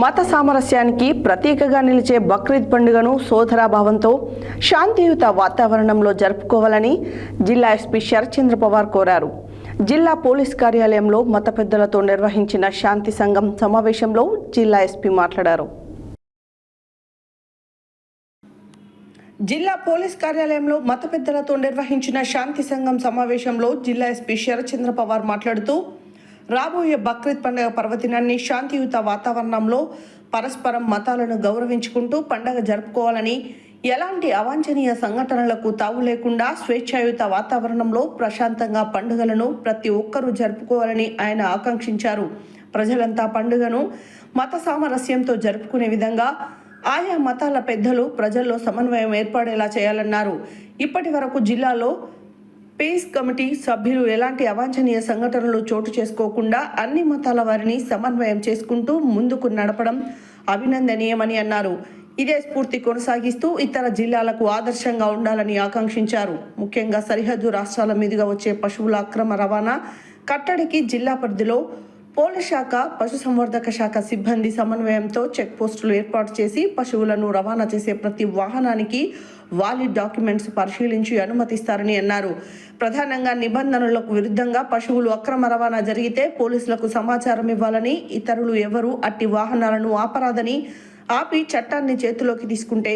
మత సామరస్యానికి ప్రతీకగా నిలిచే బక్రీద్ పండుగను సోదరాభావంతో శాంతియుత వాతావరణంలో జరుపుకోవాలని జిల్లా ఎస్పీ శరత్చంద్ర పవార్ కోరారు. జిల్లా పోలీస్ కార్యాలయంలో మత పెద్దలతో నిర్వహించిన శాంతి సంఘం సమావేశంలో జిల్లా ఎస్పీ మాట్లాడారు. జిల్లా పోలీస్ కార్యాలయంలో మత పెద్దలతో నిర్వహించిన శాంతి సంఘం సమావేశంలో జిల్లా ఎస్పీ శరత్చంద్ర పవార్ మాట్లాడుతూ రాబోయే బక్రీద్ పండుగ పర్వదినాన్ని శాంతియుత వాతావరణంలో పరస్పరం మతాలను గౌరవించుకుంటూ పండగ జరుపుకోవాలని ఎలాంటి అవాంఛనీయ సంఘటనలకు తావు లేకుండా స్వేచ్ఛాయుత వాతావరణంలో ప్రశాంతంగా పండుగలను ప్రతి ఒక్కరూ జరుపుకోవాలని ఆయన ఆకాంక్షించారు. ప్రజలంతా పండుగను మత సామరస్యంతో జరుపుకునే విధంగా ఆయా మతాల పెద్దలు ప్రజల్లో సమన్వయం ఏర్పడేలా చేయాలన్నారు. ఇప్పటి వరకు జిల్లాలో పీస్ కమిటీ సభ్యులు ఎలాంటి అవాంఛనీయ సంఘటనలు చోటు చేసుకోకుండా అన్ని మతాల వారిని సమన్వయం చేసుకుంటూ ముందుకు నడపడం అభినందనీయమని అన్నారు. ఇదే స్ఫూర్తి కొనసాగిస్తూ ఇతర జిల్లాలకు ఆదర్శంగా ఉండాలని ఆకాంక్షించారు. ముఖ్యంగా సరిహద్దు రాష్ట్రాల మీదుగా వచ్చే పశువుల అక్రమ రవాణా కట్టడికి జిల్లా పరిధిలో పోలీస్ శాఖ పశుసంవర్ధక శాఖ సిబ్బంది సమన్వయంతో చెక్ పోస్టులు ఏర్పాటు చేసి పశువులను రవాణా చేసే ప్రతి వాహనానికి వాలిడ్ డాక్యుమెంట్స్ పరిశీలించి అనుమతిస్తారని అన్నారు. ప్రధానంగా నిబంధనలకు విరుద్ధంగా పశువులు అక్రమ రవాణా జరిగితే పోలీసులకు సమాచారం ఇవ్వాలని ఇతరులు ఎవరు అట్టి వాహనాలను ఆపరాదని ఆపి చట్టాన్ని చేతిలోకి తీసుకుంటే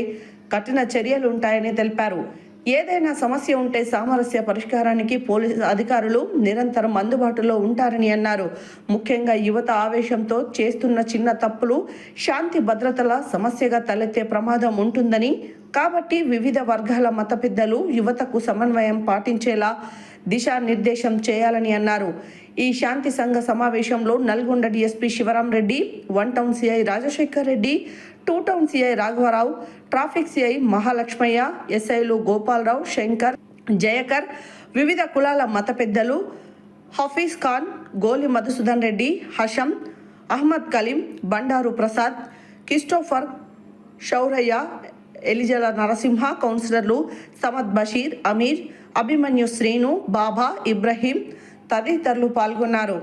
కఠిన చర్యలు ఉంటాయని తెలిపారు. ఏదైనా సమస్య ఉంటే సామరస్య పరిష్కారానికి పోలీసు అధికారులు నిరంతరం అందుబాటులో ఉంటారని అన్నారు. ముఖ్యంగా యువత ఆవేశంతో చేస్తున్న చిన్న తప్పులు శాంతి భద్రతల సమస్యగా తలెత్తే ప్రమాదం ఉంటుందని కాబట్టి వివిధ వర్గాల మత పెద్దలు యువతకు సమన్వయం పాటించేలా దిశానిర్దేశం చేయాలని అన్నారు. ఈ శాంతి సంఘ సమావేశంలో Nalgonda DSP Sivaram Reddy one town CI Rajasekhar Reddy two town CI రాఘవరావు ట్రాఫిక్ సిఐ మహాలక్ష్మయ్య ఎస్ఐలు గోపాలరావు శంకర్ జయకర్ వివిధ కులాల మత పెద్దలు హఫీజ్ ఖాన్ గోలి మధుసూదన్ రెడ్డి హషం అహ్మద్ కలీం బండారు ప్రసాద్ క్రిస్టోఫర్ షౌరయ్య ఎలిజల నరసింహ కౌన్సిలర్లు సమద్ బషీర్ అమీర్ అభిమన్యు శ్రీను బాబా ఇబ్రహీం తదితరులు పాల్గొన్నారు.